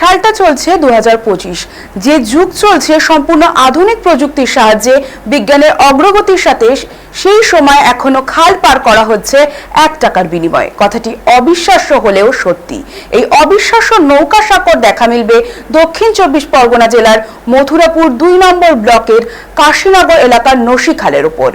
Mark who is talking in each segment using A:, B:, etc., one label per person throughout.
A: সালটা চলছে দু হাজার পঁচিশ। যে যুগ চলছে সম্পূর্ণ আধুনিক প্রযুক্তির সাহায্যে, বিজ্ঞানের অগ্রগতির সাথে সেই সময় এখনও খাল পার করা হচ্ছে এক টাকার বিনিময়ে। কথাটি অবিশ্বাস্য হলেও সত্যি। এই অবিশ্বাস্য নৌকা সাঁকর দেখা মিলবে দক্ষিণ চব্বিশ পরগনা জেলার মথুরাপুর দুই নম্বর ব্লকের কাশীনগর এলাকার নসি খালের উপর।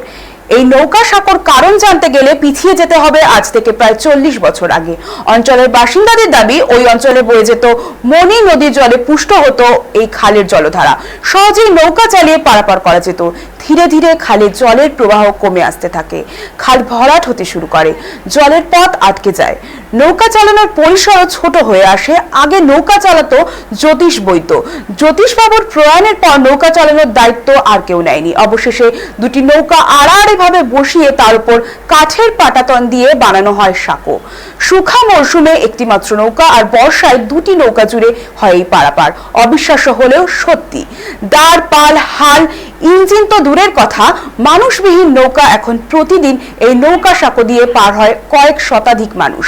A: এই নৌকা সাঁকোর কারণ জানতে গেলে পিছিয়ে যেতে হবে আজ থেকে প্রায় চল্লিশ বছর আগে। অঞ্চলের বাসিন্দাদের দাবি, ওই অঞ্চলে বয়ে যেত মনি নদীর জলে পুষ্ট হতো এই খালের জলধারা। সহজেই নৌকা চালিয়ে পারাপার করা যেত। ধীরে ধীরে খালে জলের প্রবাহ কমে আসতে থাকে। খাল ভরাট হতে শুরু করে। জলের পথ আটকে যায়। নৌকা চালানোর পরিসর ছোট হয়ে আসে। আগে নৌকা চালাতো জ্যোতিষ বৈদ্য। জ্যোতিষবাবুর প্রয়াণের পর নৌকা চালানোর দায়িত্ব আর কেউ নেয়নি। অবশেষে দুটি নৌকা আড়াআড়ি ভাবে বসিয়ে তার উপর কাঠের পাটাতন দিয়ে বানানো হয় সাঁকো। সুখা মরশুমে একটি মাত্র নৌকা আর বর্ষায় দুটি নৌকা জুড়ে হয় এই পারাপার। অবিশ্বাস্য হলেও সত্যি। দাঁড় পাল, হাল ইঞ্জিন তো দূরের কথা, মানুষবিহীন নৌকা এখন প্রতিদিন এই নৌকা সাঁকো দিয়ে পার হয় কয়েক শতাধিক মানুষ।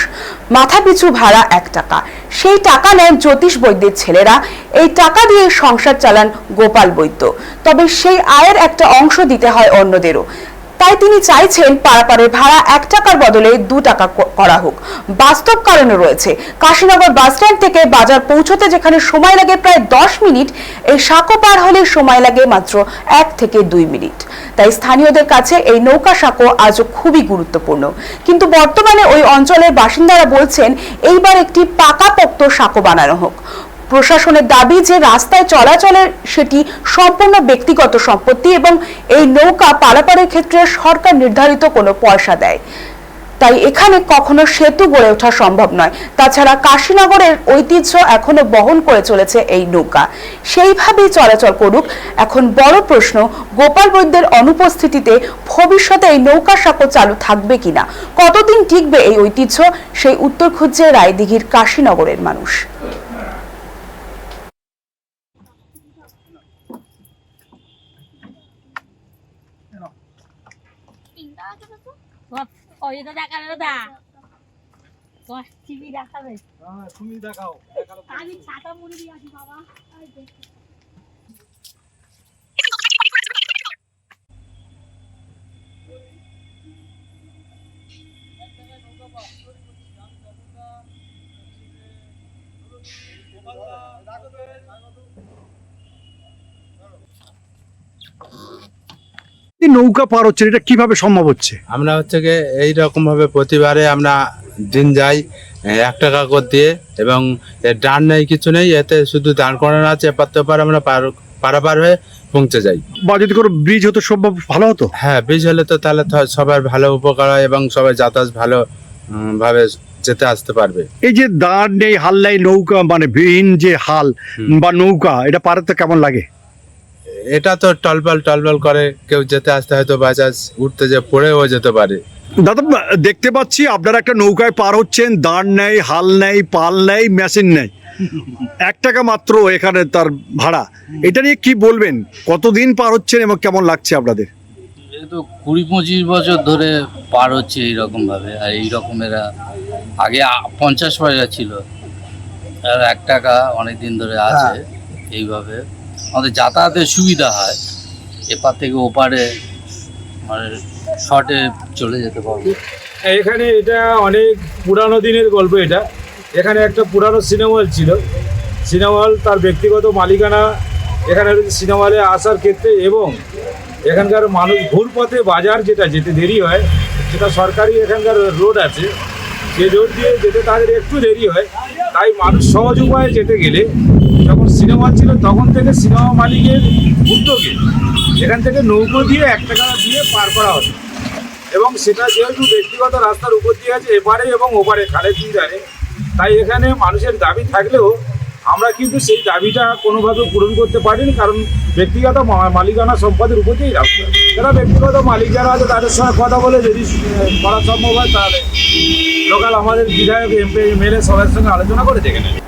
A: মাথা পিছু ভাড়া এক টাকা। সেই টাকা নেন জ্যোতিষ বৈদ্যের ছেলেরা। এই টাকা দিয়ে সংসার চালান গোপাল বৈদ্য। তবে সেই আয়ের একটা অংশ দিতে হয় অন্যদেরও। তাই তিনি চাইছেন পারাপারের ভাড়া এক টাকার বদলে দু টাকা করা হোক। বাস্তব কারণে রয়েছে, কাশীনগর বাস স্ট্যান্ড থেকে বাজার পৌঁছতে যেখানে সময় লাগে প্রায় দশ মিনিট, এই সাঁকো পার হলে সময় লাগে মাত্র এক থেকে দুই মিনিট। তাই স্থানীয়দের কাছে এই নৌকা সাঁকো আজও খুবই গুরুত্বপূর্ণ। কিন্তু বর্তমানে ওই অঞ্চলের বাসিন্দারা বলছেন, এইবার একটি পাকাপোক্ত সাঁকো বানানো হোক। প্রশাসনের দাবি যে রাস্তায় চলাচলের সেটি সম্পূর্ণ ব্যক্তিগত সম্পত্তি এবং এই নৌকা পারাপারের ক্ষেত্রে সরকার নির্ধারিত কোনো পয়সা দেয়। তাই এখানে কখনো সেতু গড়ে ওঠা সম্ভব নয়। তাছাড়া কাশীনগরের ঐতিহ্য এখনও বহন করে চলেছে এই নৌকা। সেইভাবেই চলাচল করুক। এখন বড় প্রশ্ন, গোপাল বৈদ্যের অনুপস্থিতিতে ভবিষ্যতে এই নৌকা সাঁকো চালু থাকবে কিনা? কতদিন টিকবে এই ঐতিহ্য? সেই উত্তর খুঁজছে রায়দিঘির কাশীনগরের মানুষ।
B: ও এটা দেখাবে দাদা টিভি দেখাবে?
C: তুমি দেখাও
B: আমি ছাতা মুড়ি দিয়ে আসি বাবা। দেখ।
C: নৌকা পার হচ্ছে এটা কীভাবে সম্ভব হচ্ছে?
D: আমরা হচ্ছে গিয়ে এইরকম ভাবে প্রতিবারে আমরা দিন যাই এক টাকা করে দিয়ে এবং ডান নেই কিছু নেই এতে শুধু দাঁড় করানো আছে এপার তো এপার আমরা পার পারাপার হয়ে পৌঁছে যাই।
C: বা যদি কোনো ব্রিজ হতো সম্ভব ভালো হতো?
D: হ্যাঁ ব্রিজ হলে তো তাহলে তো সবার ভালো উপকার হয় এবং সবাই যাতায়াত ভালো ভাবে যেতে আসতে পারবে।
C: এই যে দাঁড় নেই হাল নেই নৌকা মানে বিহীন যে হাল বা নৌকা এটা পারাতে কেমন লাগে?
D: এটা তো টলপাল টলপাল করে কেউ যেতে আসতে হয়তো বাজাজ উঠতে যে পড়েও যেতে পারে।
C: দাদা দেখতে পাচ্ছি আপনারা একটা নৌকায় পার হচ্ছেন দাঁড় নেই হাল নেই পাল নেই মেশিন নেই। এক টাকা মাত্র এখানে তার ভাড়া। এটা নিয়ে কি বলবেন? কতদিন পার হচ্ছেন এবং কেমন লাগছে আপনাদের?
E: তো কুড়ি পঁচিশ বছর ধরে পার হচ্ছে এইরকম ভাবে আর এইরকম এরা আগে পঞ্চাশ পয়সা ছিল। আর এক টাকা অনেক দিন ধরে আছে এইভাবে। আমাদের যাতায়াতের সুবিধা হয়, এপার থেকে ওপারে মানে শর্টে চলে যেতে পারব।
F: এখানে এটা অনেক পুরানো দিনের গল্প এটা। এখানে একটা পুরানো সিনেমা হল ছিল। সিনেমা হল তার ব্যক্তিগত মালিকানা এখানে সিনেমা হলে আসার ক্ষেত্রে এবং এখানকার মানুষ ভুল পথে বাজার যেটা, যেতে দেরি হয়, সেটা সরকারি এখানকার রোড আছে। সেই রোড দিয়ে যেতে তাদের একটু দেরি হয়। তাই মানুষ সহজ উপায়ে যেতে গেলে যখন সিনেমা ছিল, তখন থেকে সিনেমা মালিকের উদ্যোগে এখান থেকে নৌকো দিয়ে এক টাকা দিয়ে পার করা হতো। এবং সেটা যেহেতু ব্যক্তিগত রাস্তার উপর দিয়ে আছে, এপারে এবং ওপারে খালের দুই ধারে, তাই এখানে মানুষের দাবি থাকলেও আমরা কিন্তু সেই দাবিটা কোনোভাবে পূরণ করতে পারিনি, কারণ ব্যক্তিগত মালিকানা সম্পদের উপর দিয়েই রাস্তা। যারা ব্যক্তিগত মালিক যারা আছে, তাদের সঙ্গে কথা বলে যদি করা সম্ভব হয়, তাহলে লোকাল আমাদের বিধায়ক এমপি এমএলএ সবার সঙ্গে আলোচনা করে দেখে নেবে।